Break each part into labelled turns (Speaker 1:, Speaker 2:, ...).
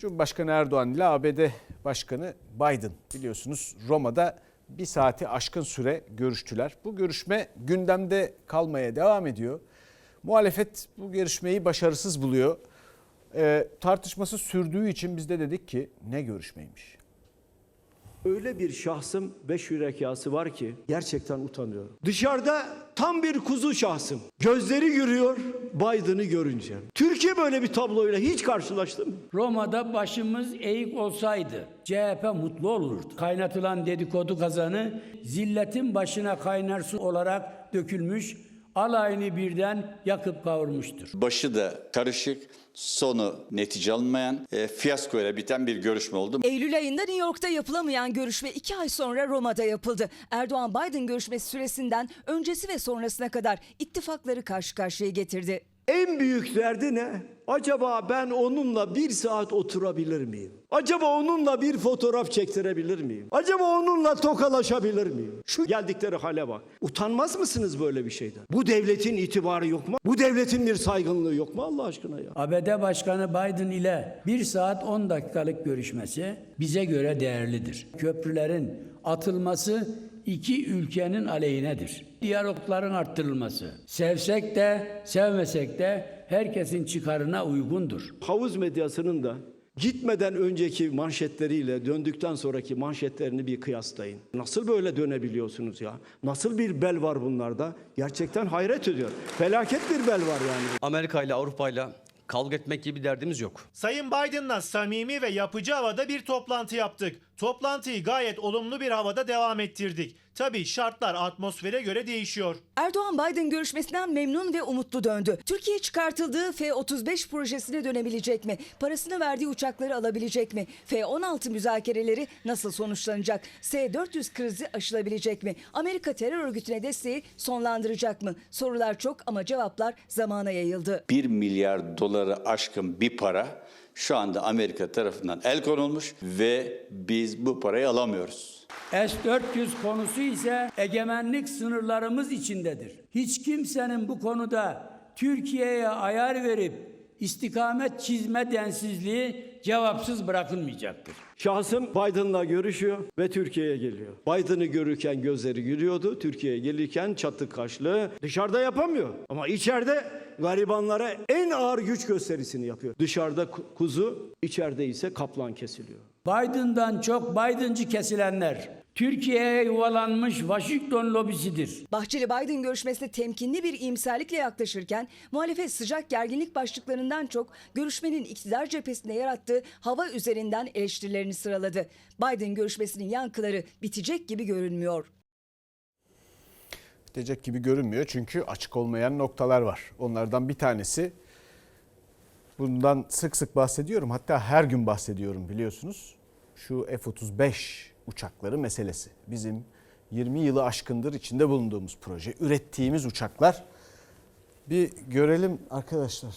Speaker 1: Cumhurbaşkanı Erdoğan ile ABD Başkanı Biden biliyorsunuz Roma'da bir saati aşkın süre görüştüler. Bu görüşme gündemde kalmaya devam ediyor. Muhalefet bu görüşmeyi başarısız buluyor. Ee, tartışması sürdüğü için biz de dedik ki ne görüşmeymiş?
Speaker 2: Öyle bir şahsım ve şürekası var ki gerçekten utanıyorum. Dışarıda tam bir kuzu şahsım. Gözleri yürüyor Biden'ı görünce. Türkiye böyle bir tabloyla hiç karşılaştı mı?
Speaker 3: Roma'da başımız eğik olsaydı CHP mutlu olurdu. Kaynatılan dedikodu kazanı zilletin başına kaynar su olarak dökülmüş, alayını birden yakıp kavurmuştur.
Speaker 4: Başı da karışık, sonu netice alınmayan, e, fiyaskoyla biten bir görüşme oldu.
Speaker 5: Eylül ayında New York'ta yapılamayan görüşme iki ay sonra Roma'da yapıldı. Erdoğan-Biden görüşmesi süresinden öncesi ve sonrasına kadar ittifakları karşı karşıya getirdi.
Speaker 2: En büyük derdi ne? Acaba ben onunla bir saat oturabilir miyim? Acaba onunla bir fotoğraf çektirebilir miyim? Acaba onunla tokalaşabilir miyim? Şu geldikleri hale bak. Utanmaz mısınız böyle bir şeyden? Bu devletin itibarı yok mu? Bu devletin bir saygınlığı yok mu Allah aşkına ya?
Speaker 3: ABD Başkanı Biden ile 1 saat 10 dakikalık görüşmesi bize göre değerlidir. Köprülerin atılması iki ülkenin aleyhinedir. Diyalogların arttırılması. Sevsek de sevmesek de herkesin çıkarına uygundur.
Speaker 2: Havuz medyasının da gitmeden önceki manşetleriyle döndükten sonraki manşetlerini bir kıyaslayın. Nasıl böyle dönebiliyorsunuz ya? Nasıl bir bel var bunlarda? Gerçekten hayret ediyor. Felaket bir bel var yani.
Speaker 6: Amerika ile Avrupa ile kavga etmek gibi bir derdimiz yok.
Speaker 7: Sayın Biden'la samimi ve yapıcı havada bir toplantı yaptık. Toplantıyı gayet olumlu bir havada devam ettirdik. Tabii şartlar atmosfere göre değişiyor.
Speaker 5: Erdoğan-Biden görüşmesinden memnun ve umutlu döndü. Türkiye çıkartıldığı F-35 projesine dönebilecek mi? Parasını verdiği uçakları alabilecek mi? F-16 müzakereleri nasıl sonuçlanacak? S-400 krizi aşılabilecek mi? Amerika terör örgütüne desteği sonlandıracak mı? Sorular çok ama cevaplar zamana yayıldı.
Speaker 4: 1 milyar doları aşkın bir para şu anda Amerika tarafından el konulmuş ve biz bu parayı alamıyoruz.
Speaker 3: S-400 konusu ise egemenlik sınırlarımız içindedir. Hiç kimsenin bu konuda Türkiye'ye ayar verip istikamet çizme densizliği cevapsız bırakılmayacaktır.
Speaker 2: Şahsım Biden'la görüşüyor ve Türkiye'ye geliyor. Biden'ı görürken gözleri gülüyordu. Türkiye'ye gelirken çatı kaşlı. Dışarıda yapamıyor. Ama içeride garibanlara en ağır güç gösterisini yapıyor. Dışarıda ku- kuzu, içeride ise kaplan kesiliyor.
Speaker 3: Biden'dan çok Biden'cı kesilenler Türkiye'ye yuvalanmış Washington lobisidir.
Speaker 5: Bahçeli Biden görüşmesine temkinli bir iyimserlikle yaklaşırken muhalefet sıcak gerginlik başlıklarından çok görüşmenin iktidar cephesinde yarattığı hava üzerinden eleştirilerini sıraladı. Biden görüşmesinin yankıları bitecek gibi görünmüyor.
Speaker 1: Bitecek gibi görünmüyor çünkü açık olmayan noktalar var. Onlardan bir tanesi bundan sık sık bahsediyorum hatta her gün bahsediyorum biliyorsunuz. Şu F-35 uçakları meselesi. Bizim 20 yılı aşkındır içinde bulunduğumuz proje, ürettiğimiz uçaklar. Bir görelim arkadaşlar.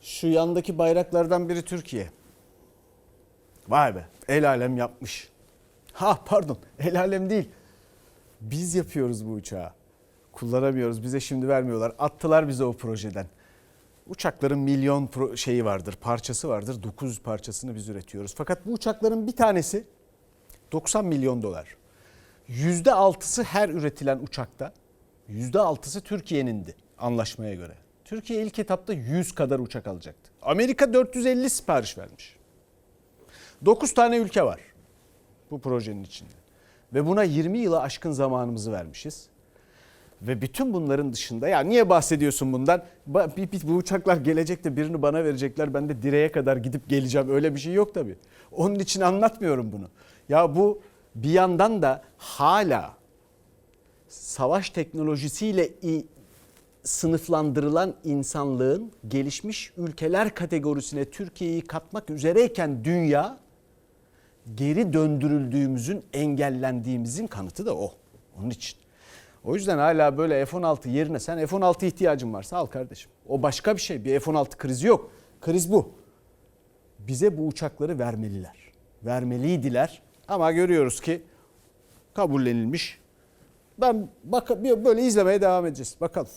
Speaker 1: Şu yandaki bayraklardan biri Türkiye. Vay be el alem yapmış. Ha pardon el alem değil. Biz yapıyoruz bu uçağı. Kullanamıyoruz bize şimdi vermiyorlar. Attılar bize o projeden. Uçakların milyon şeyi vardır, parçası vardır. 900 parçasını biz üretiyoruz. Fakat bu uçakların bir tanesi 90 milyon dolar. %6'sı her üretilen uçakta, %6'sı Türkiye'nindi anlaşmaya göre. Türkiye ilk etapta 100 kadar uçak alacaktı. Amerika 450 sipariş vermiş. 9 tane ülke var bu projenin içinde. Ve buna 20 yıla aşkın zamanımızı vermişiz. Ve bütün bunların dışında ya niye bahsediyorsun bundan? Bu uçaklar gelecekte birini bana verecekler. Ben de direğe kadar gidip geleceğim. Öyle bir şey yok tabii. Onun için anlatmıyorum bunu. Ya bu bir yandan da hala savaş teknolojisiyle sınıflandırılan insanlığın gelişmiş ülkeler kategorisine Türkiye'yi katmak üzereyken dünya geri döndürüldüğümüzün engellendiğimizin kanıtı da o. Onun için. O yüzden hala böyle F-16 yerine sen F-16 ihtiyacın varsa al kardeşim. O başka bir şey. Bir F-16 krizi yok. Kriz bu. Bize bu uçakları vermeliler. Vermeliydiler. Ama görüyoruz ki kabullenilmiş. Ben bak böyle izlemeye devam edeceğiz. Bakalım.